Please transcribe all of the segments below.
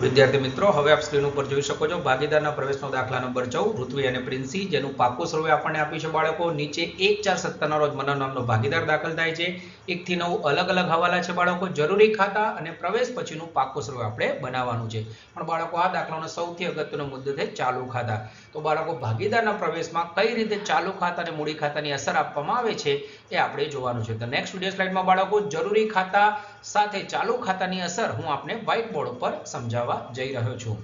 વિદ્યાર્થી મિત્રો, હવે આપ સ્ક્રીન ઉપર જોઈ શકો છો, ભાગીદારના પ્રવેશનો દાખલા નંબર ચૌદ ઋત્વી અને પ્રિન્સી, જેનું પાકું સર્વે આપણને આપ્યું છે બાળકો. નીચે એક ચાર સત્તરના રોજ મનન નામનો ભાગીદાર દાખલ થાય છે. એકથી નવ અલગ અલગ હવાલા છે બાળકો, જરૂરી ખાતા અને પ્રવેશ પછીનું પાકું સર્વે આપણે બનાવવાનું છે. પણ બાળકો, આ દાખલાનો સૌથી અગત્યનો મુદ્દો છે ચાલુ ખાતા. તો બાળકો, ભાગીદારના પ્રવેશમાં કઈ રીતે ચાલુ ખાતા અને મૂડી ખાતાની અસર આપવામાં આવે છે એ આપણે જોવાનું છે. તો નેક્સ્ટ વીડિયો સ્લાઇડમાં બાળકો, જરૂરી ખાતા સાથે ચાલુ ખાતાની અસર હું આપને વ્હાઇટ બોર્ડ ઉપર સમજાવવા જઈ રહ્યો છું.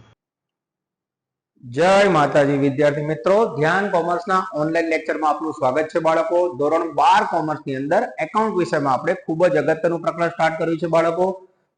જય માતાજી, વિદ્યાર્થી મિત્રો, ધ્યાન કોમર્સના ઓનલાઈન લેક્ચરમાં આપનું સ્વાગત છે બાળકો. ધોરણ બાર કોમર્સની અંદર એકાઉન્ટ વિષયમાં આપણે ખૂબ જ અગત્યનું પ્રકરણ સ્ટાર્ટ કર્યું છે બાળકો,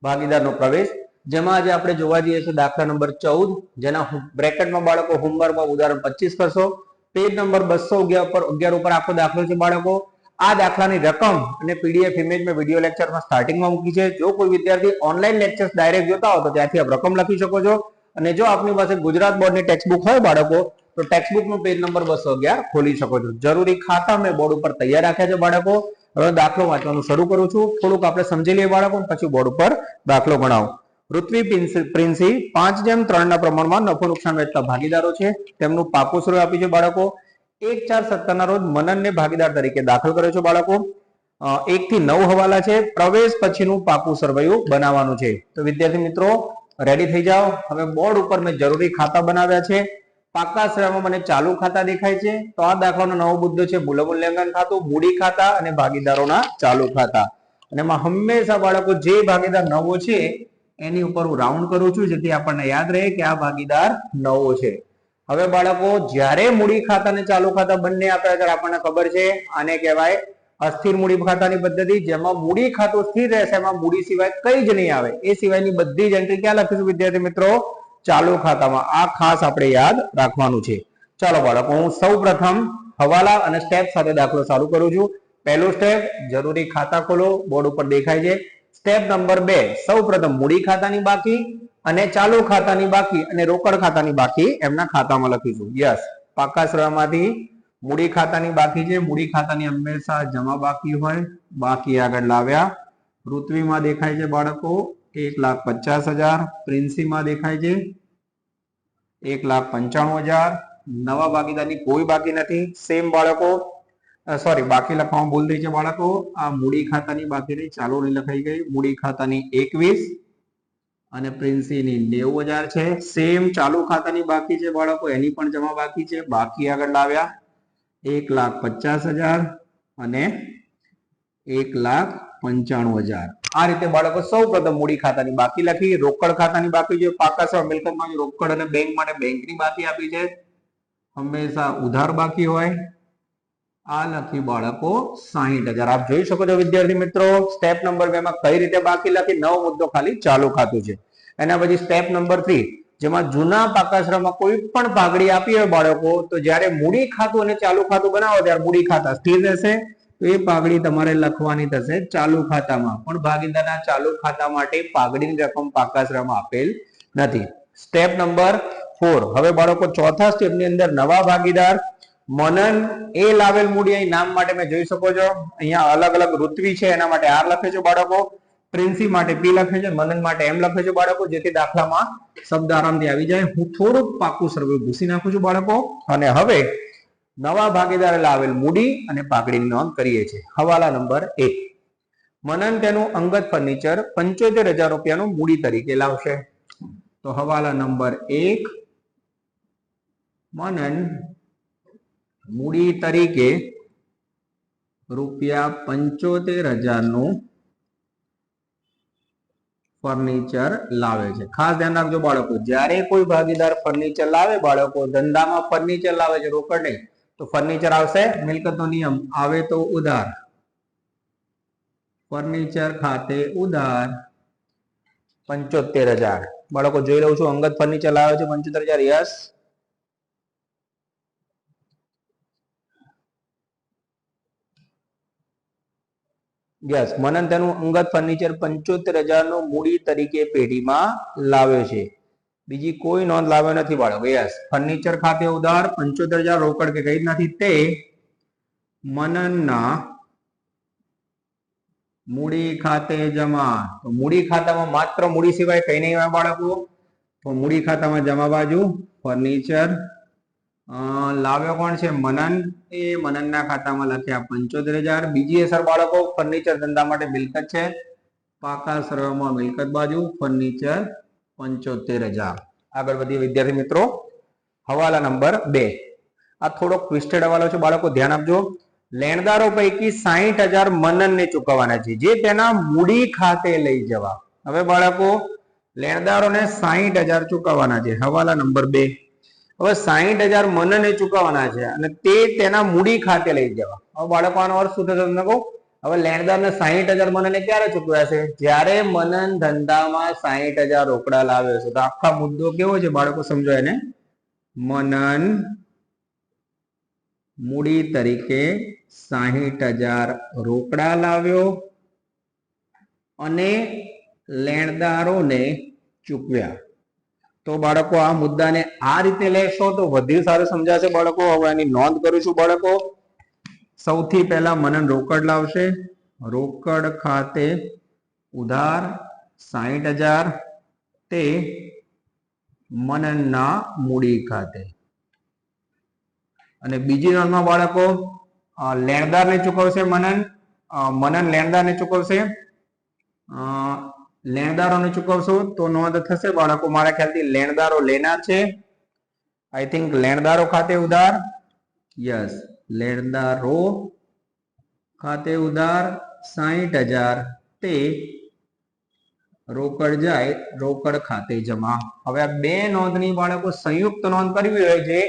ભાગીદારનો પ્રવેશ. જેમાં આજે આપણે જોવા જઈએ છીએ દાખલા નંબર ચૌદ, જેના બ્રેકેટમાં બાળકો, હોમવર્કમાં ઉદાહરણ પચીસ કરશો. પેજ નંબર બસો અગિયાર પર, અગિયાર ઉપર આખો દાખલો છે બાળકો. આ દાખલાની રકમ અને પીડીએફ ઇમેજ મેં વીડિયો લેક્ચરમાં સ્ટાર્ટિંગમાં મૂકી છે. જો કોઈ વિદ્યાર્થી ઓનલાઈન લેક્ચર્સ ડાયરેક્ટ જોતા હો તો ત્યાંથી આપ રકમ લખી શકો છો. અને જો આપની પાસે ગુજરાત બોર્ડની ટેક્સ્ટબુક હોય બાળકો, તો ટેક્સ્ટબુકનો પેજ નંબર બસો અગિયાર ખોલી શકો છો. જરૂરી ખાતા મેં બોર્ડ ઉપર તૈયાર રાખ્યા છે બાળકો. હવે દાખલો વાંચવાનું શરૂ કરું છું. થોડુંક આપણે સમજી લઈએ બાળકો પછી બોર્ડ ઉપર દાખલો ગણાવો. પૃથ્વી પ્રિન્સી- પાંચ જેમ ત્રણના પ્રમાણમાં નફો નુકસાન વેચતા ભાગીદારો છે. તેમનું પાકું સ્વરૂપ આપ્યું છે બાળકો. એક ચાર સત્તરના રોજ મનનને ભાગીદાર તરીકે દાખલ કર્યો છે બાળકો. એક થી નવ હવાલા છે. પ્રવેશ પછીનું પાકું સરવૈયું બનાવવાનું છે. તો વિદ્યાર્થી મિત્રો રેડી થઈ જાઓ. હવે બોર્ડ ઉપર મેં જરૂરી ખાતા બનાવ્યા છે. પાકા શ્રેણીમાં મને ચાલુ ખાતા દેખાય છે. તો આ દાખલાનો નવો મુદ્દો છે મૂલ્ય મૂલ્યાંકન ખાતું, મૂડી ખાતા અને ભાગીદારોના ચાલુ ખાતા. અને એમાં હંમેશા બાળકો જે ભાગીદાર નવો છે, એની ઉપર હું રાઉન્ડ કરું છું જેથી આપણને યાદ રહે કે આ ભાગીદાર નવો છે. હવે બાળકો, જ્યારે મૂડી ખાતા અને ચાલુ ખાતા બંને આપ્યા ત્યારે આપણને ખબર છે, આને કહેવાય અસ્થિર મૂડી ખાતાની પદ્ધતિ, જેમાં મૂડી ખાતું સ્થિર રહેશે, એમાં મૂડી સિવાય કઈ જ નહીં આવે. એ સિવાયની બધી જ એન્ટ્રી ક્યાં લખીશું, વિદ્યાર્થી મિત્રો? ચાલુ ખાતામાં. આ ખાસ આપણે યાદ રાખવાનું છે. ચાલો બાળકો, હું સૌ હવાલા અને સ્ટેપ સાથે દાખલો ચાલુ કરું છું. પહેલું સ્ટેપ જરૂરી ખાતા ખોલો, બોર્ડ ઉપર દેખાય છે. સ્ટેપ નંબર બે, સૌ પ્રથમ મૂડી ખાતાની બાકી. અને ચાલુ ખાતાની બાકી અને રોકડ ખાતાની બાકી એમના ખાતામાં લખીશું યસ પાકા શ્રમમાંથી મૂડી ખાતાની બાકી છે. મૂડી ખાતાની હંમેશા જમા બાકી હોય. બાકી આગળ લાવ્યા. પૃથ્વીમાં દેખાય છે બાળકો એક લાખ પચાસ હજાર. પ્રિન્સીમાં દેખાય છે એક લાખ પંચાણું હજાર. નવા ભાગીદારની કોઈ બાકી નથી. સેમ બાળકો. સોરી બાકી લખવામાં ભૂલ થઈ છે બાળકો. આ મૂડી ખાતાની બાકી નહીં ચાલુ લખાઈ ગઈ. મૂડી ખાતાની એકવીસ. અને પ્રિન્સીની નેવું હજાર છે. સેમ ચાલુ ખાતાની બાકી છે બાળકો. એની પણ જમા બાકી છે. બાકી આગળ લાવ્યા એક લાખ પચાસ હજાર અને એક લાખ પંચાણું હજાર. આ રીતે બાળકો સૌ પ્રથમ મૂડી ખાતાની બાકી લખી. રોકડ ખાતાની બાકી છે. પાકા સેવા મિલકતમાં રોકડ અને બેંક માટે બેંકની બાકી આપી છે. હંમેશા ઉધાર બાકી હોય. આ લખી બાળકો સાહીઠ હજાર. આપ જોઈ શકો છો, વિદ્યાર્થી મિત્રો સ્ટેપ નંબર બે માં કઈ રીતે બાકી લખી? નવ મુદ્દો ખાલી ચાલુ ખાતું છે. એના પછી સ્ટેપ નંબર થ્રી જેમાં જૂના પાકાશ્રમમાં કોઈ પણ પાઘડી આપી હોય બાળકો, તો જ્યારે મૂડી ખાતું અને ચાલુ ખાતું બનાવો, ત્યારે મૂડી ખાતા સ્થિર રહેશે. તો એ પાઘડી તમારે લખવાની થશે ચાલુ ખાતામાં. પણ ભાગીદારના ચાલુ ખાતા માટે પાઘડીની રકમ પાકાશ્રમમાં આપેલ નથી. સ્ટેપ નંબર ફોર હવે બાળકો ચોથા સ્ટેપની અંદર નવા ભાગીદાર મનન, એ લાવેલ મૂડી અહીં નામ માટે મેં જોઈ શકો છો. અહીંયા અલગ અલગ ઋત્વી છે, એના માટે આર લખે છે બાળકો. પ્રિન્સી માટે પી લખે છે, મનન માટે એમ લખે છે બાળકો, જેથી દાખલામાં શબ્દ આરામથી આવી જાય. હું થોડુંક પાકું સર્વે ભૂસી નાખું છું બાળકો. અને હવે નવા ભાગીદારે લાવેલ મૂડી અને પાકડીની નોંધ કરીએ છીએ. હવાલા નંબર એક. મનન તેનું અંગત ફર્નિચર પંચોતેર હજાર રૂપિયાનું મૂડી તરીકે લાવશે. તો હવાલા નંબર એક. મનન મૂડી તરીકે રૂપિયા પંચોતેર હજારનું ફર્નિચર લાવે છે. ખાસ ધ્યાન રાખજો બાળકો, જ્યારે કોઈ ભાગીદાર ફર્નિચર લાવે, બાળકો ધંધામાં ફર્નિચર લાવે છે, રોકડ નહીં, તો ફર્નિચર આવશે, મિલકતનો નિયમ, આવે તો ઉધાર. ફર્નિચર ખાતે ઉધાર પંચોતેર હજાર. બાળકો જોઈ લઉં છું, અંગત ફર્નિચર લાવે છે, પંચોતેર હજાર, યસ. યસ મનન તેનું અંગત ફર્નિચર પંચોતેર હજારનું મૂડી તરીકે પેઢીમાં લાવ્યો છે. બીજી કોઈ નોંધ લાવ્યો નથી બાળકો. યસ ફર્નિચર ખાતે ઉધાર, પંચોતેર હજાર રોકડ કે કઈ નથી. તે મનનના મૂડી ખાતે જમા. તો મૂડી ખાતામાં માત્ર મૂડી સિવાય કઈ નહીં હોય બાળકો? તો મૂડી ખાતામાં જમા બાજુ ફર્નિચર લાવ્યો કોણ છે? મનન. એ મનનના ખાતામાં લખ્યા, પંચોતેર હજાર. બીજી અસર બાળકો ફર્નિચર ધંધા માટે મિલકત છે. પાકા સર્વેમાં મિલકત બાજુ ફર્નિચર પંચોતેર હજાર. આગળ વધીએ વિદ્યાર્થી મિત્રો. હવાલા નંબર બે. આ થોડો ટ્વિસ્ટેડ હવાલો છે, બાળકો, ધ્યાન આપજો. લેણદારો પૈકી સાહીઠ હજાર મનનને ચૂકવવાના છે, જે તેના મૂડી ખાતે લઈ જવા. હવે બાળકો, લેણદારોને સાહીઠ હજાર ચૂકવવાના છે. હવાલા નંબર બે. હવે સાહીઠ હજાર મનને ચૂકવવાના છે અને તે તેના મૂડી ખાતે લઈ જવા. હવે બાળકો આનો અર્થ શું થશે તમને કહું? હવે લેણદારને સાહીઠ હજાર મનને ક્યારે ચૂકવ્યા છે? જ્યારે મનન ધંધામાં સાહીઠ હજાર રોકડા લાવ્યો છે. તો આખા મુદ્દો કેવો છે બાળકો સમજો એને. મનન મૂડી તરીકે સાહીઠ હજાર રોકડા લાવ્યો અને લેણદારોને ચૂકવ્યા. તો બાળકો આ મુદ્દાને આ રીતે લેશો તો વધુ સારું સમજાશે બાળકો. હવે એની નોંધ કરું છું બાળકો. સૌથી પહેલા મનન રોકડ લાવશે. રોકડ ખાતે ઉધાર સાહીઠ હજાર તે મનનના મૂડી ખાતે. અને બીજી નોંધમાં બાળકો લેણદારને ચૂકવશે મનન. મનન લેણદારને ચૂકવશે. લેણદારોને ચૂકવશો તો નોંધ થશે, બાળકો મારા ખ્યાલથી લેણદારો લેનાર છે. આઈ થિંક લેણદારો ખાતે ઉધાર. યસ લેણદારો ખાતે ઉધાર સાહીઠ હજાર તે રોકડ જાય, રોકડ ખાતે જમા. હવે આ બે નોંધની બાળકો સંયુક્ત નોંધ કરવી હોય છે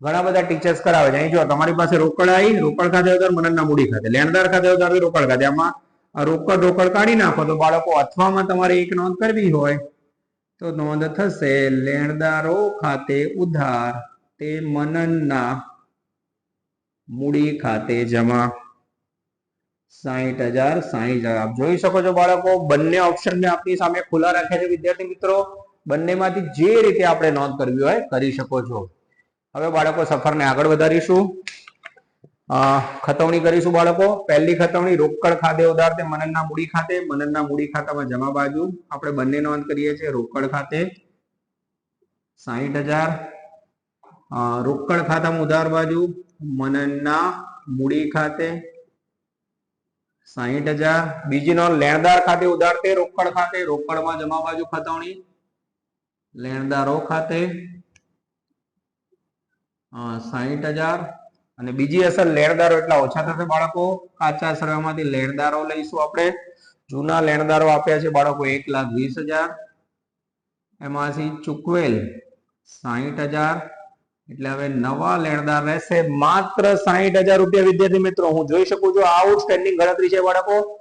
ઘણા બધા ટીચર્સ કરાવે છે. અહીં જો તમારી પાસે રોકડ આવી રોકડ ખાતે ઉધાર, મનનના મૂડી ખાતે. લેણદાર ખાતે ઉધાર, રોકડ ખાતે. આમાં રોકડ રોકડ કાઢી નાખો તો બાળકો અથવામાં તમારે એક નોંધ કરવી હોય. તો નોંધ થશે લેણદારો ખાતે ઉધાર તે મનનના મૂડી ખાતે જમા. સાહીઠ હજાર સાહીઠ હજાર. આપ જોઈ શકો છો બાળકો, બંને ઓપ્શન ને આપની સામે ખુલ્લા રાખે છે વિદ્યાર્થી મિત્રો. બંનેમાંથી જે રીતે આપણે નોંધ કરવી હોય કરી શકો છો. હવે બાળકો સફરને આગળ વધારીશું. ખતવણી કરીશું બાળકો. પહેલી ખતવણી રોકડ ખાતે ઉદાહરણ મનનના મૂડી ખાતે. મનનના મૂડી ખાતામાં જમા બાજુ આપણે બંને નોંધ કરીએ છીએ. રોકડ ખાતે સાહીઠ હજાર. રોકડ ખાતામાં ઉધાર બાજુ મનનના મૂડી ખાતે સાહીઠ હજાર. બીજી નોંધ, લેણદાર ખાતે ઉધાર તે રોકડ ખાતે. રોકડમાં જમા બાજુ ખતવણી. લેણદારો ખાતે સાહીઠ હજાર. અને બીજી અસર લેણદારો, એટલા ઓછા થશે બાળકો. કાચા સરવામાંથી લેણદારો લઈશું આપણે. જૂના લેણદારો આપ્યા છે બાળકો એક લાખ વીસ હજાર. એમાંથી ચૂકવેલ સાહીઠ હજાર. એટલે હવે નવા લેણદાર રહેશે માત્ર સાહીઠ હજાર રૂપિયા. વિદ્યાર્થી મિત્રો, હું જોઈ શકું છું આઉટસ્ટેન્ડિંગ ગણતરી છે બાળકો.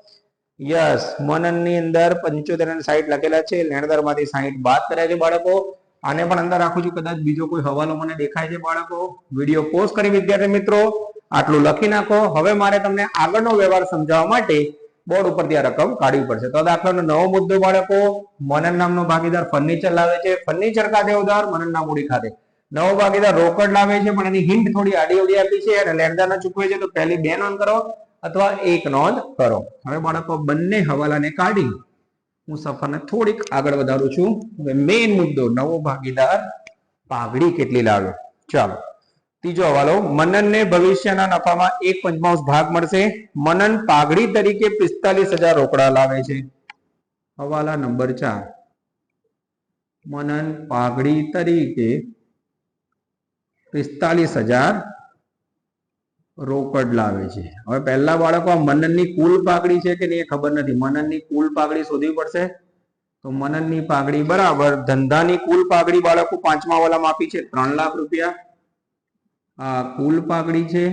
યસ મનનની અંદર પંચોતેર અને સાહીઠ લખેલા છે. લેણદારમાંથી સાહીઠ બાદ કર્યા છે બાળકો. આને પણ અંદર રાખું છું. કદાચ બીજો કોઈ હવાલો મને દેખાય છે બાળકો. વીડિયો પોસ્ટ કરી વિદ્યાર્થી મિત્રો, આટલું લખી નાખો. હવે મારે તમને આગળનો વ્યવહાર સમજાવવા માટે બોર્ડ ઉપરથી આ રકમ કાઢવી પડશે. તો દાખલાનો નવો મુદ્દો બાળકો. મનન નામનો ભાગીદાર ફર્નિચર લાવે છે. ફર્નિચર ખાતે ઉધાર મનનના મૂડી ખાતે. નવો ભાગીદાર રોકડ લાવે છે, પણ એની હિન્ટ થોડી આડી અવડી આપી છે અને લેણદારને ચૂકવે છે, તો પહેલી બે નોંધ કરો અથવા એક નોંધ કરો. હવે બાળકો, બંને હવાલાને કાઢી હું સફરને થોડીક આગળ વધારું છું. હવે મેઇન મુદ્દો, નવો ભાગીદાર પાઘડી કેટલી લાવ્યો ચાલો. ત્રીજો હવાલો, મનનને ભવિષ્યના નફામાં એક પંચમાંશ ભાગ મળશે. મનન પાઘડી તરીકે પિસ્તાલીસ હજાર રોકડા લાવે છે. હવાલા નંબર ચાર. મનન પાઘડી તરીકે પિસ્તાલીસ હજાર રોકડ લાવે છે. હવે પહેલા બાળકો આ મનનની કુલ પાઘડી છે કે નહીં એ ખબર નથી. મનનની કુલ પાઘડી શોધવી પડશે? તો મનનની પાઘડી બરાબર, ધંધાની કુલ પાઘડી બાળકો પાંચમા વાલામાં આપી છે, ત્રણ લાખ રૂપિયા. આ કુલ પાઘડી છે.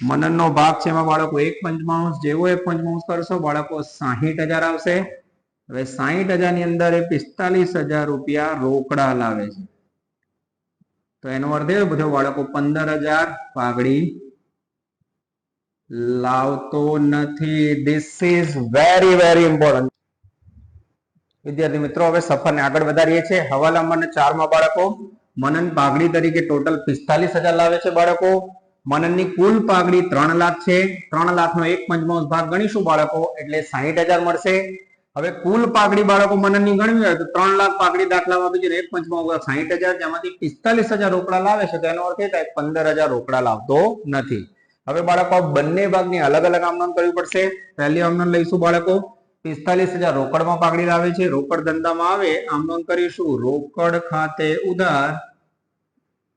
મનનનો ભાગ છે એમાં બાળકો એક પંચમાંશ, જેવો એક પંચમાંશ કરશો, બાળકો સાહીઠ હજાર આવશે. હવે સાહીઠ હજારની અંદર એ પિસ્તાલીસ હજાર રૂપિયા રોકડા લાવે છે. તો એનો અર્થ એ બધો, બાળકો પંદર હજાર પાઘડી લાવતો નથી. This is very very important વિદ્યાર્થી મિત્રો, હવે સફરને આગળ વધારીએ છીએ. હવાલા મન ચારમાં બાળકો, મનન પાઘડી તરીકે ટોટલ પિસ્તાલીસ હજાર લાવે છે બાળકો. મનનની કુલ પાઘડી ત્રણ લાખ છે. ત્રણ લાખનો એક પંચમાંશ ભાગ ગણીશું બાળકો, એટલે સાહીઠ હજાર મળશે. હવે કુલ પાઘડી બાળકો મનનની ગણવી હોય તો ત્રણ લાખ પાઘડી દાખલામાં આપી છે એક પંચમાં ઓગણ સાહીઠ હજાર, જેમાંથી પિસ્તાલીસ હજાર રોકડા લાવે છે, તો એનો અર્થ એ થાય પંદર હજાર રોકડા લાવતો નથી. હવે બાળકો બંને ભાગની અલગ અલગ આમનોંધ કરવી પડશે. પહેલી આમનોંધ લઈશું બાળકો. પિસ્તાલીસ હજાર રોકડમાં પાકડી લાવે છે, રોકડ ધંધામાં આવે આમનોંધ કરીશું રોકડ ખાતે ઉધાર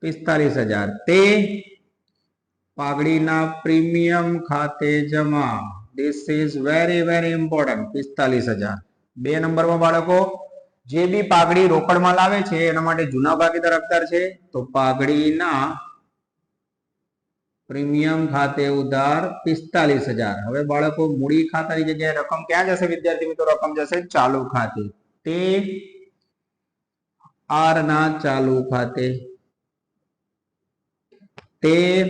પિસ્તાલીસ હજાર. તે પાઘડીના પ્રીમિયમ ખાતે જમા. This is very very important પિસ્તાલીસ હજાર. બે નંબરમાં બાળકો, જે બી પાઘડી રોકડમાં લાવે છે, એના માટે જૂના ભાગીદાર હકદાર છે. તો પાઘડીના પ્રીમિયમ ખાતે ઉધાર પિસ્તાલીસ હજાર. હવે બાળકો, મૂડી ખાતાની જગ્યાએ રકમ ક્યાં જશે? વિદ્યાર્થી મિત્રો, રકમ જશે ચાલુ ખાતે. તે આર ના ચાલુ ખાતે. તે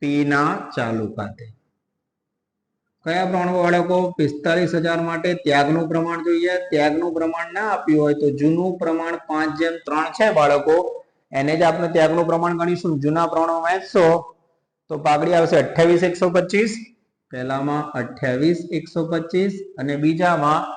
પી ના ચાલુ ખાતે. કયા પ્રમાણ બાળકો? પિસ્તાલીસ હજાર માટે ત્યાગનું પ્રમાણ જોઈએ. ત્યાગનું પ્રમાણ ના આપ્યું હોય તો જૂનું પ્રમાણ પાંચ જેમ ત્રણ છે બાળકો. એને જ આપણે ત્યાગનું પ્રમાણ ગણીશું. જૂના પ્રમાણમાં વહેંચશો તો પાઘડી આવશે અઠ્યાવીસ એકસો પચીસ. પહેલામાં અઠ્યાવીસ એકસો પચીસ અને બીજામાં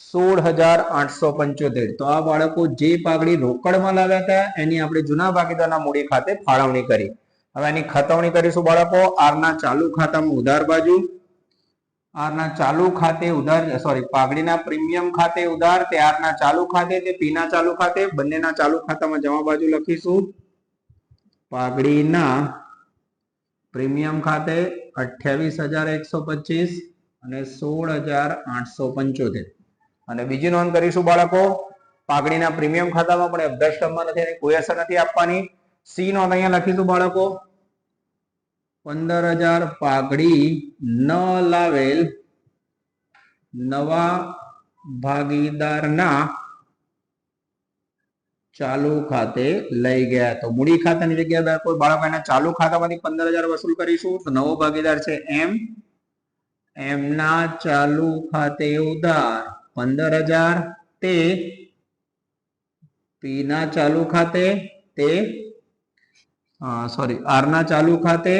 સોળ હજાર આઠસો પંચોતેર. તો આ બાળકો જે પાઘડી રોકડમાં લાવ્યા હતા, એની આપણે જૂના ભાગીદારના મૂડી ખાતે ફાળવણી કરી. હવે એની ખતવણી કરીશું બાળકો. આરના ચાલુ ખાતામાં ઉધાર બાજુ. આરના ચાલુ ખાતે ઉધાર સોરી પાઘડીના પ્રીમિયમ ખાતે ઉધાર, તે આરના ચાલુ ખાતે, તે પીના ચાલુ ખાતે, બંનેના ચાલુ ખાતામાં જમા બાજુ લખીશું. પાઘડીના પ્રીમિયમ ખાતે અઠ્યાવીસ હજાર એકસો પચીસ અને સોળ હજાર આઠસો પંચોતેર. અને બીજી નોંધ કરીશું બાળકો, પાઘડીના પ્રીમિયમ ખાતામાં પણ અભ્યાસક્રમમાં નથી કોઈ અસર નથી આપવાની. સી નોંધ અહીંયા લખીશું બાળકો. પંદર હજાર પાઘડી ન લાવેલ નવા ભાગીદારના ચાલુ ખાતે લઈ ગયા. તો મૂડી ખાતાની જગ્યાએ કોઈ બાળકો એના ચાલુ ખાતામાંથી પંદર હજાર વસૂલ કરીશું, તો નવો ભાગીદાર છે એમ. એમના ચાલુ ખાતે ઉધાર પંદર હજાર તે પી ના ચાલુ ખાતે, તે સોરી આર ના ચાલુ ખાતે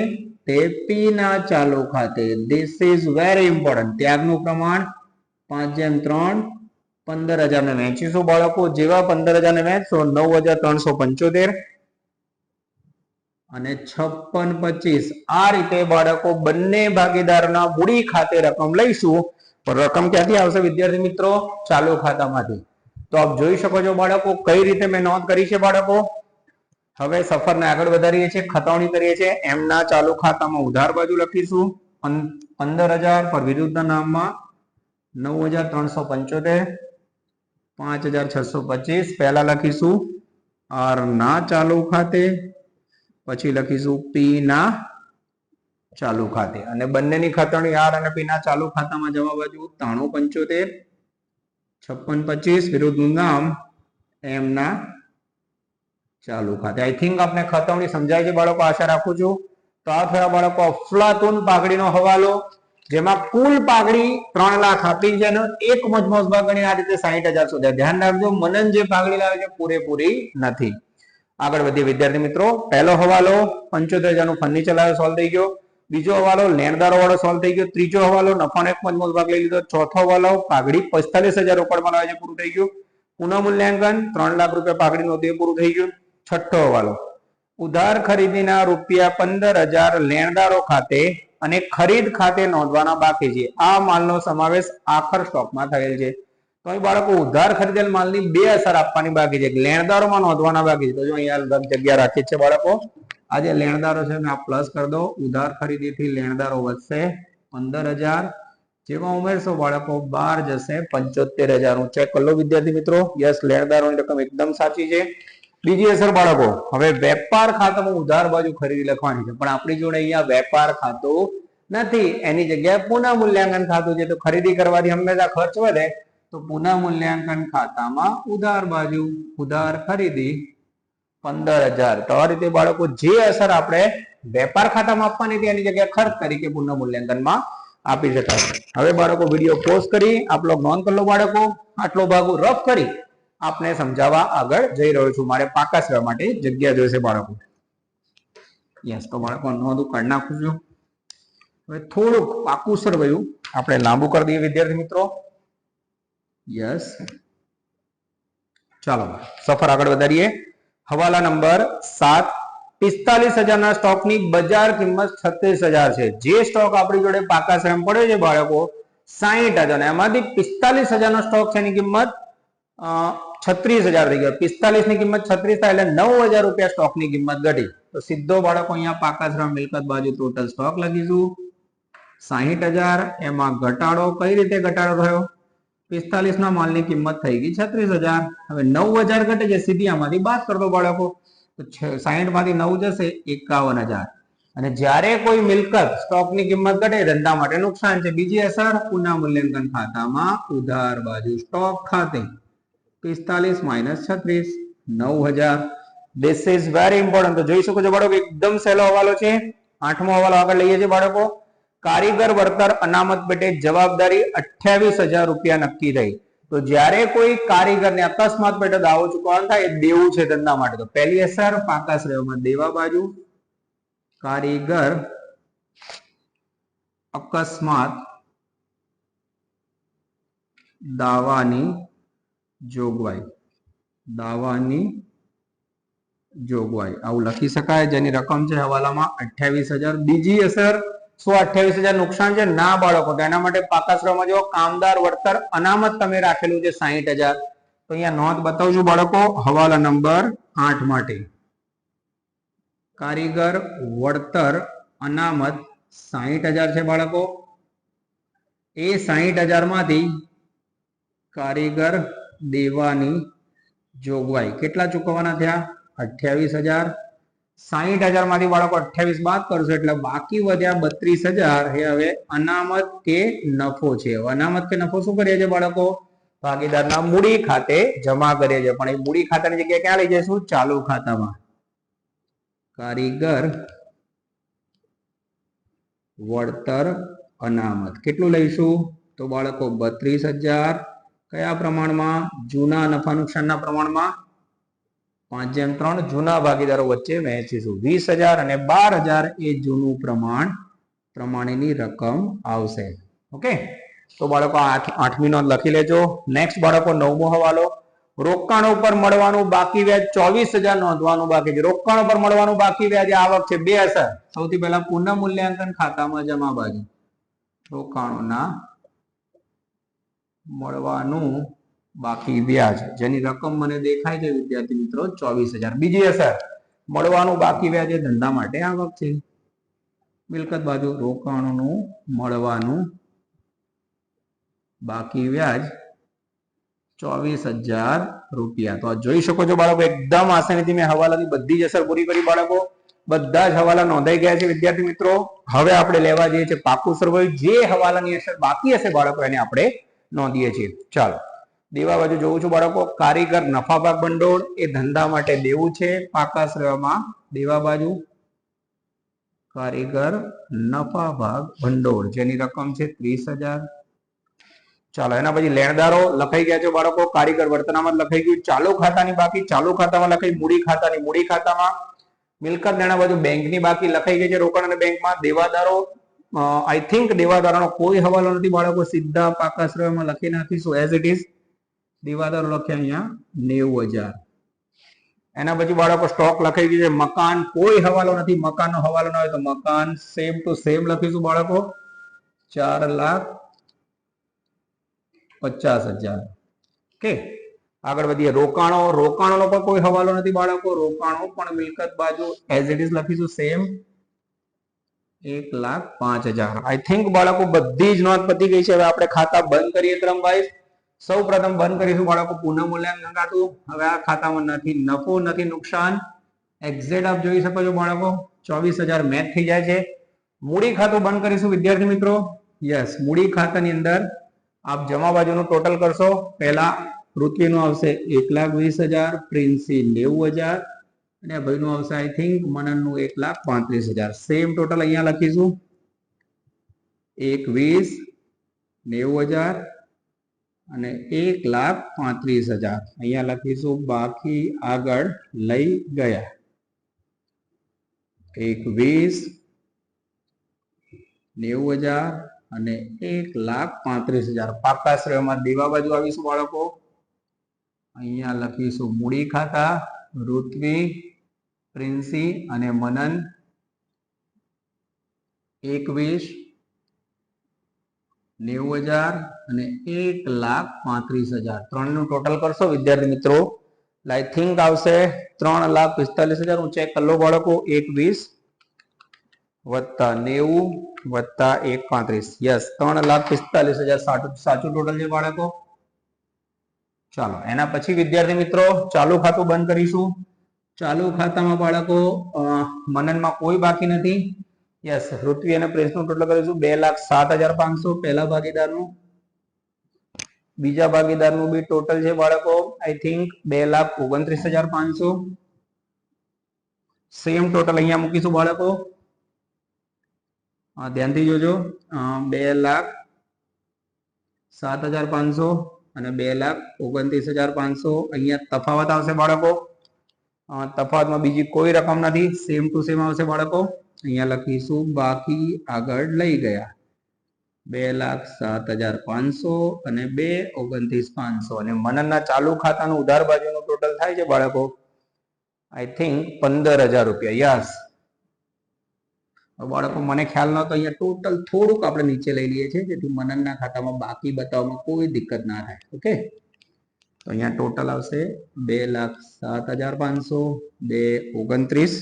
તે પીના ચાલુ ખાતે ધીસ ઇઝ વેરી ઇમ્પોર્ટન્ટ ત્યાગનું પ્રમાણ પાંચ જેમ ત્રણ પંદર હજાર ને વેચીશું બાળકો. જેવા પંદર હજાર ને વેચશો નવ હજાર ત્રણસો પંચોતેર અને છપ્પન પચીસ. આ રીતે બાળકો બંને ભાગીદારના મૂડી ખાતે રકમ લઈશું. પણ રકમ ક્યાંથી આવશે વિદ્યાર્થી મિત્રો? ચાલુ ખાતામાંથી. તો આપ જોઈ શકો છો બાળકો કઈ રીતે મેં નોંધ કરી છે બાળકો? હવે સફરને આગળ વધારીએ છીએ, ખતવણી કરીએ છીએ. એમના ચાલુ ખાતામાં ઉધાર બાજુ લખીશું. પંદર હજાર પર વિરુદ્ધના નામમાં નવ હજાર ત્રણસો પંચોતેર, પાંચ હજાર છસો પચીસ. પહેલા લખીશું આર ના ચાલુ ખાતે, પછી લખીશું પી ના ચાલુ ખાતે. અને બંનેની ખતરણી આર અને પી ના ચાલુ ખાતામાં જવા બાજુ ત્રાણું પંચોતેર, છપ્પન પચીસ. વિરુદ્ધનું નામ એમના ચાલુ ખાતે. આઈ થિંક આપને ખતવણી સમજાય છે, બાળકો, આશા રાખું છું. તો આ થયા બાળકો, અફલાતુન પાઘડીનો હવાલો, જેમાં કુલ પાઘડી ત્રણ લાખ આપી છે અને એક મજમોજ ગણી આ રીતે સાહીઠ હજાર સુધી. ધ્યાન રાખજો, મનન જે પાઘડી લાવે છે, પૂરેપૂરી નથી. આગળ વધીએ વિદ્યાર્થી મિત્રો. પહેલો હવાલો, પંચોતેર હજારનું ફર્નિચર લાવે સોલ્વ થઈ ગયો. બીજો હવાલો લેણદારો વાળો સોલ્વ થઈ ગયો. ત્રીજો હવાલો, નફાનો એક મજમોજ ભાગ લઈ લીધો. ચોથો હવાલો, પાઘડી પિસ્તાલીસ હજાર રોકડમાં લાવે છે, પૂરું થઈ ગયું. પુનઃ મૂલ્યાંકન ત્રણ લાખ રૂપિયા પાઘડી નું તે પૂરું થઈ ગયું. છઠ્ઠો હવાલો. ઉધાર ખરીદીના રૂપિયા પંદર હજાર લેણદારો ખાતે અને ખરીદ ખાતે નોંધવાના બાકી છે. આ માલનો સમાવેશ આખર સ્ટોકમાં થયેલ છે. તો અહીં બાળકો, ઉધાર ખરીદેલ માલની બે અસર આપવાની બાકી છે. લેણદારોમાં નોંધવાના બાકી છે. તો જો અહીંયા જગ્યા રાખી છે બાળકો. આ જે લેણદારો છે આ પ્લસ કરી દો. ઉધાર ખરીદીથી લેણદારો વધશે પંદર હજાર. જેમાં ઉમેરશો બાળકો, બાર જશે પંચોતેર હજાર. હું ચેક કરી વિદ્યાર્થી મિત્રો. યસ, લેણદારોની રકમ એકદમ સાચી છે. બીજી અસર બાળકો. હવે વેપાર ખાતામાં ઉધાર બાજુ ખરીદી લખવાની છે. પણ આપણી જોડે અહીંયા વેપાર ખાતું નથી. એની જગ્યાએ પુનઃ મૂલ્યાંકન ખાતું છે. તો ખરીદી કરવાથી હંમેશા ખર્ચ વધે. તો પુનઃ મૂલ્યાંકન ખાતામાં ઉધાર બાજુ ઉધાર ખરીદી પંદર હજાર. તો આ રીતે બાળકો જે અસર આપણે વેપાર ખાતામાં આપવાની હતી એની જગ્યાએ ખર્ચ તરીકે પુનઃ મૂલ્યાંકનમાં આપી શકાય. હવે બાળકો વીડિયો પોઝ કરી આપણો નોંધ કરી લો બાળકો. આટલો ભાગ રફ કરી. આપને સમજાવવા આગળ જઈ રહ્યો છું. મારે પાકા સેવા માટે જગ્યા જોઈશે બાળકો. યસ, તો બાળકો નોંધું કરી નાખું છું. હવે થોડુંક પાકું વયું આપણે લાંબુ કરી દઈએ, વિદ્યાર્થી મિત્રો. યસ. ચાલો, સફર આગળ વધારીએ. હવાલા નંબર સાત. પિસ્તાલીસ હજારના સ્ટોકની બજાર કિંમત છત્રીસ હજાર છે. જે સ્ટોક આપણી જોડે પાકા શ્રમ પડ્યો છે બાળકો, સાહીઠ હજાર. એમાંથી પિસ્તાલીસ હજારનો સ્ટોક છે એની કિંમત છત્રીસ હજાર થઈ ગયો. પિસ્તાલીસની કિંમત છત્રીસ થાય એટલે નવ હજાર રૂપિયા સ્ટોકની કિંમત ઘટી. તો સીધો બાળકો અહીંયા પાકાશ્રમ મિલકત બાજુ ટોટલ સ્ટોક લખીશું. સાહીઠ હજાર, એમાં ઘટાડો કઈ રીતે ઘટાડો થયો? પિસ્તાલીસ ના માલની કિંમત થઈ ગઈ છત્રીસ હજાર. હવે નવ હજાર ઘટે છે, સીધી આમાંથી બાદ કરતો બાળકો. તો સાહીઠમાંથી નવ જશે, એકાવન હજાર. અને જ્યારે કોઈ મિલકત સ્ટોકની કિંમત ઘટે, ધંધા માટે નુકસાન છે. બીજી અસર પુનઃ મૂલ્યાંકન ખાતામાં ઉધાર બાજુ સ્ટોક ખાતે. પિસ્તાલીસ માઇનસ છત્રીસ, નવ હજાર. ધીસ ઇઝ વેરી ઇમ્પોર્ટન્ટ તો જોઈ શકો છો બાળકો, એકદમ સહેલો હવાલો છે. આઠમો હવાલો આગળ લઈએ છીએ બાળકો. કારીગર વળતર અનામત પેટે જવાબદારી અઠ્યાવીસ હજાર રૂપિયા નક્કી થઈ. તો જ્યારે કોઈ કારીગરને અકસ્માત પેટે દાવો ચૂકવવાનો થાય દેવું છે ધંધા માટે. તો પહેલી અસર પાકા શ્રેયોમાં દેવા બાજુ કારીગર અકસ્માત દાવાની જોગવાઈ. દાવાની જોગવાઈ. આવું લખી શકાય, જેની રકમ છે હવાલામાં અઠ્યાવીસ હજાર. બીજી અસર, શું અઠ્યાવીસ હજાર નુકસાન છે? ના, બાળકો, તો એના માટે પાકાશ્રમમાં જો કામદાર, વળતર, અનામત તમે રાખેલું છે સાહીઠ હજાર. તો અહીંયા નોંધ બતાવું છું બાળકો, હવાલા નંબર આઠ માટે. કારીગર, વળતર, અનામત સાહીઠ હજાર છે બાળકો. એ સાહીઠ હજારમાંથી કારીગર દેવાની જોગવાઈ. કેટલા ચૂકવવાના થયા? અઠ્યાવીસ હજાર. સાહીઠ હજારમાંથી બાળકો અઠ્યાવીસ બાદ કરશો એટલે બાકી વધ્યા બત્રીસ હજાર. એ હવે અનામત કે નફો છે. અનામત કે નફો શું કરીએ છીએ બાળકો? ભાગીદારના મૂડી ખાતે જમા કરીએ છીએ. પણ એ મૂડી ખાતાની જગ્યાએ ક્યાં લઈ જઈશું? ચાલુ ખાતામાં. કારીગર, વળતર, અનામત. કેટલું લઈશું? તો બાળકો બત્રીસ હજાર. કયા પ્રમાણમાં? જૂના નફા નુકસાનના પ્રમાણમાં? પાંચ જેમ ત્રણ, જૂના ભાગીદારો વચ્ચે વહેંચીશું વીસ હજાર અને બાર હજાર એ જૂનું પ્રમાણ, પ્રમાણેની રકમ આવશે. ઓકે? તો બાળકો આઠ, આઠમી નોંધ લખી લેજો. નેક્સ્ટ બાળકો, નવમો હવાલો. રોકાણ ઉપર મળવાનું બાકી વ્યાજ ચોવીસ હજાર નોંધવાનું બાકી છે. રોકાણ ઉપર મળવાનું બાકી વ્યાજ આવક છે બે અસર સૌથી પહેલા પુનઃ મૂલ્યાંકન ખાતામાં જમા બાજુ. રોકાણોના મળવાનું બાકી વ્યાજ. જેની રકમ મને દેખાય છે, વિદ્યાર્થી મિત્રો, ચોવીસ હજાર. બીજી અસર મળવાનું બાકી વ્યાજ એ ધંધા માટે આવક છે. મિલકત બાજુ રોકાણનું મળવાનું બાકી વ્યાજ ચોવીસ હજાર રૂપિયા. તો જોઈ શકો છો બાળકો, એકદમ આસાનીથી મેં હવાલાની બધી જ અસર પૂરી કરી બાળકો. બધા જ હવાલા નોંધાઈ ગયા છે, વિદ્યાર્થી મિત્રો. હવે આપણે લેવા જઈએ છીએ પાકું સરવૈયું જે હવાલાની અસર બાકી હશે બાળકો, એને આપણે નોંધીએ છીએ. ચાલો. દેવા બાજુ જોઉં છું બાળકો. કારીગર નફાભાગ ભંડોળ એ ધંધા માટે દેવું છે. પાકા શ્રેવામાં દેવા બાજુ. કારીગર નફાભાગ ભંડોળ. જેની રકમ છે ત્રીસ હજાર. ચાલો, એના પછી લેણદારો લખાઈ ગયા છે બાળકો. કારીગર વર્તનામાં લખાઈ ગયું. ચાલુ ખાતાની બાકી, ચાલુ ખાતામાં લખાઈ, મૂડી ખાતાની મૂડી ખાતામાં. મિલકત લેણા બાજુ બેંકની બાકી લખાઈ ગઈ છે રોકડ અને બેંકમાં. દેવાદારો આઈ થિંક દેવાદારોનો કોઈ હવાલો નથી. બાળકો, સીધા પાકા શ્રેયમાં લખી નાખીશું એઝ ઇટ ઇઝ દેવાદારો લખ્યા અહીંયા નેવું હજાર. એના પછી બાળકો સ્ટોક લખાઈ ગયું છે. મકાન કોઈ હવાલો નથી. મકાનનો હવાલો ના હોય તો મકાન સેમ ટુ સેમ લખીશું બાળકો. ચાર લાખ પચાસ હજાર. ઓકે આગળ વધીએ. રોકાણો, રોકાણોનો પણ કોઈ હવાલો નથી બાળકો. રોકાણો પણ મિલકત બાજુ એઝ ઇટ ઇઝ લખીશું. સેમ એક લાખ પાંચ હજાર. આઈ થિંક બાળકો બધી જ નોંધ પતી ગઈ છે. હવે આપણે ખાતા બંધ કરીએ ધરમભાઈ સૌ પ્રથમ બંધ કરીશું બાળકો. પુનઃ મૂલ્યાંકન ખાતું હવે આ ખાતામાં નથી, નફો નથી, નુકસાન. એક્ઝેક્ટ આપ જોઈ શકો છો બાળકો. ચોવીસ હજાર મેચ થઈ જાય છે. મૂડી ખાતું બંધ કરીશું, વિદ્યાર્થી મિત્રો. યસ મૂડી ખાતાની અંદર આપ જમા બાજુનું ટોટલ કરશો. પહેલા પૃથ્વીનું આવશે એક લાખ વીસ હજાર, પ્રિન્સી નેવું હજાર અને ભાઈનું આવશે આઈ થિંક મનનનું એક લાખ પાંત્રીસ હજાર. સેમ ટોટલ અહીંયા લખીશું. એક વીસ, નેવું હજાર અને એક લાખ પાંત્રીસ હજાર. અહીંયા લખીશું, બાકી આગળ લઈ ગયા. એકવીસ નેવું હજાર અને એક લાખ પાંત્રીસ હજાર. પાકા શ્રેયમાં દેવા બાજુ આવીશું બાળકો. અહીંયા લખીશું, મૂડી ખાતા, ઋત્વી પ્રિન્સી અને મનન એકવીસ, નેવું હજાર અને એક લાખ પાંત્રીસ હજાર. ત્રણનું ટોટલ કરશો, વિદ્યાર્થી મિત્રો. આઈ થિંક આવશે ત્રણ લાખ પિસ્તાલીસ હજાર. હું ચેક કરી બાળકો. એકવીસ વત્તા નેવું વત્તા એક પાંત્રીસ. યસ ત્રણ લાખ પિસ્તાલીસ હજાર. સાચું ટોટલ છે બાળકો? ચાલો, એના પછી વિદ્યાર્થી મિત્રો, ચાલુ ખાતું બંધ કરીશું. ચાલુ ખાતામાં બાળકો મનનમાં કોઈ બાકી નથી. યસ પૃથ્વી અને પ્રેસનું ટોટલ કરીશું. બે લાખ સાત હજાર પાંચસો પહેલા ભાગીદારનું. બીજા ભાગીદારનું બી ટોટલ છે બાળકો આઈ થિંક બે લાખ ઓગણત્રીસ હજાર પાંચસો. સેમ ટોટલ અહીંયા મૂકીશું બાળકો. ધ્યાનથી જોજો. બે લાખ સાત હજાર પાંચસો અને બે લાખ ઓગણત્રીસ હજાર પાંચસો. અહીંયા તફાવત આવશે બાળકો. તફાવતમાં બીજી કોઈ રકમ નથી. સેમ ટુ સેમ આવશે બાળકો. અહીંયા લખીશું, બાકી આગળ લઈ ગયા. બે લાખ સાત હજાર પાંચસો અને બે ઓગણત્રીસ પાંચસો. અને મનનના ચાલુ ખાતાનું ઉધાર બાજુનું ટોટલ થાય છે બાળકો? આઈ થિંક પંદર હજાર રૂપિયા. યસ બાળકો, મને ખ્યાલ નહોતો, અહીંયા ટોટલ થોડુંક આપણે નીચે લઈ લઈએ છીએ, જેથી મનનના ખાતામાં બાકી બતાવવામાં કોઈ દિક્કત ના થાય. ઓકે તો અહીંયા ટોટલ આવશે બે લાખ સાત હજાર પાંચસો, બે ઓગણત્રીસ,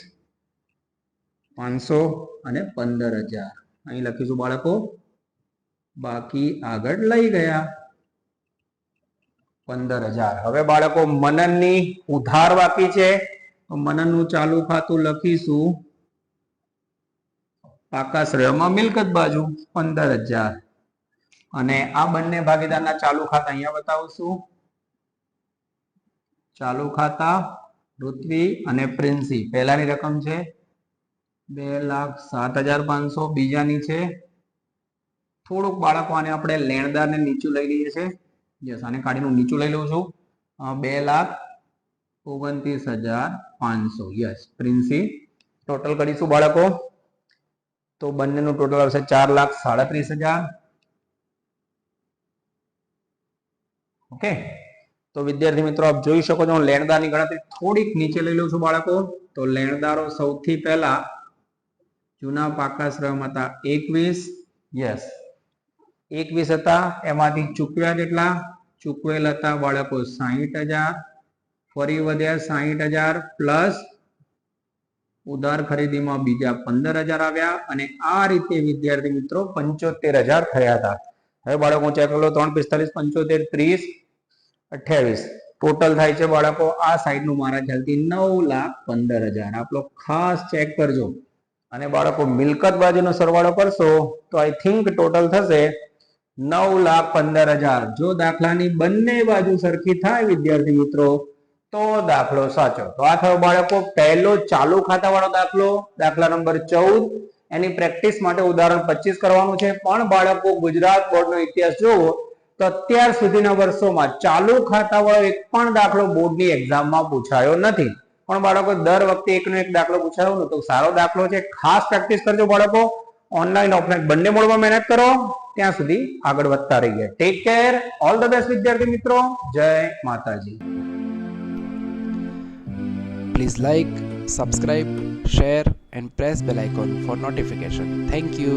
પાંચસો અને પંદર હજાર. અહીં લખીશું બાળકો. બાકી આગળ લઈ ગયા. પંદર હજાર. હવે બાળકો મનનની ઉધાર બાકી છે. મનનનું ચાલુ ખાતું લખીશું. પાકા શ્રેયમાં મિલકત બાજુ પંદર હજાર. અને આ બંને ભાગીદારના ચાલુ ખાતા અહીંયા બતાવશું. ચાલુ ખાતા ઋત્વી અને પ્રિન્સી. પહેલાની રકમ છે બે લાખ સાત હજાર પાંચસો. બીજાની છે થોડુંક બાળકો આને આપણે લેણદારને નીચું લઈ લઈએ છીએ. યસ, આને કાઢીને હું નીચું લઈ લઉં છું. બે લાખ ઓગણત્રીસ હજાર પાંચસો. યસ, પ્રિન્સી. ટોટલ કરીશું બાળકો. તો બંનેનું ટોટલ આવશે ચાર લાખ સાડત્રીસ હજાર. ઓકે? તો વિદ્યાર્થી મિત્રો, આપ જોઈ શકો છો, હું લેણદારની ગણતરી થોડીક નીચે લઈ લઉં છું બાળકો. તો લેણદારો સૌથી પહેલા જૂના પાકાશ્રમ હતા. એકવીસ, યસ. એકવીસ હતા, એમાંથી ચૂકવ્યા કેટલા? ચૂકવેલ હતા બાળકો સાહીઠ હજાર. ફરી વધ્યા સાહીઠ હજાર પ્લસ ઉધાર ખરીદીમાં બીજા પંદર હજાર આવ્યા અને આ રીતે વિદ્યાર્થી મિત્રો પંચોતેર હજાર થયા હતા. હવે બાળકો ચેક કરો ત્રણ પિસ્તાલીસ, પંચોતેર, ત્રીસ. અઠ્યાવીસ. ટોટલ થાય છે બાળકો, આ સાઈડનું મારા ખ્યાલથી નવ લાખ પંદર હજાર. આપણો ખાસ ચેક કરજો. અને બાળકો મિલકત બાજુનો સરવાળો કરશો, તો આઈ થિંક ટોટલ થશે નવ લાખ પંદર હજાર. જો દાખલાની બંને બાજુ સરખી થાય, વિદ્યાર્થી મિત્રો, તો દાખલો સાચો. તો આ થયો બાળકો, પહેલો ચાલુ ખાતા વાળો દાખલો, દાખલા નંબર ચૌદ. એની પ્રેક્ટિસ માટે ઉદાહરણ પચીસ કરવાનું છે. પણ બાળકો, ગુજરાત બોર્ડનો ઇતિહાસ જોવો તો અત્યાર સુધીના વર્ષોમાં ચાલુ ખાતા વાળો એક પણ દાખલો બોર્ડની એક્ઝામમાં પૂછાયો નથી. પણ બાળકો, દર વખતે એકનો એક દાખલો પૂછાયો તો સારો દાખલો છે. ખાસ પ્રેક્ટિસ કરજો બાળકો. ઓનલાઈન ઓફલાઈન બંને મોડમાં મહેનત કરો. ત્યાં સુધી આગળ વધતા રહીએ. Take care all the best વિદ્યાર્થી મિત્રો. જય માતાજી. Please like subscribe share and press bell icon for notification thank you.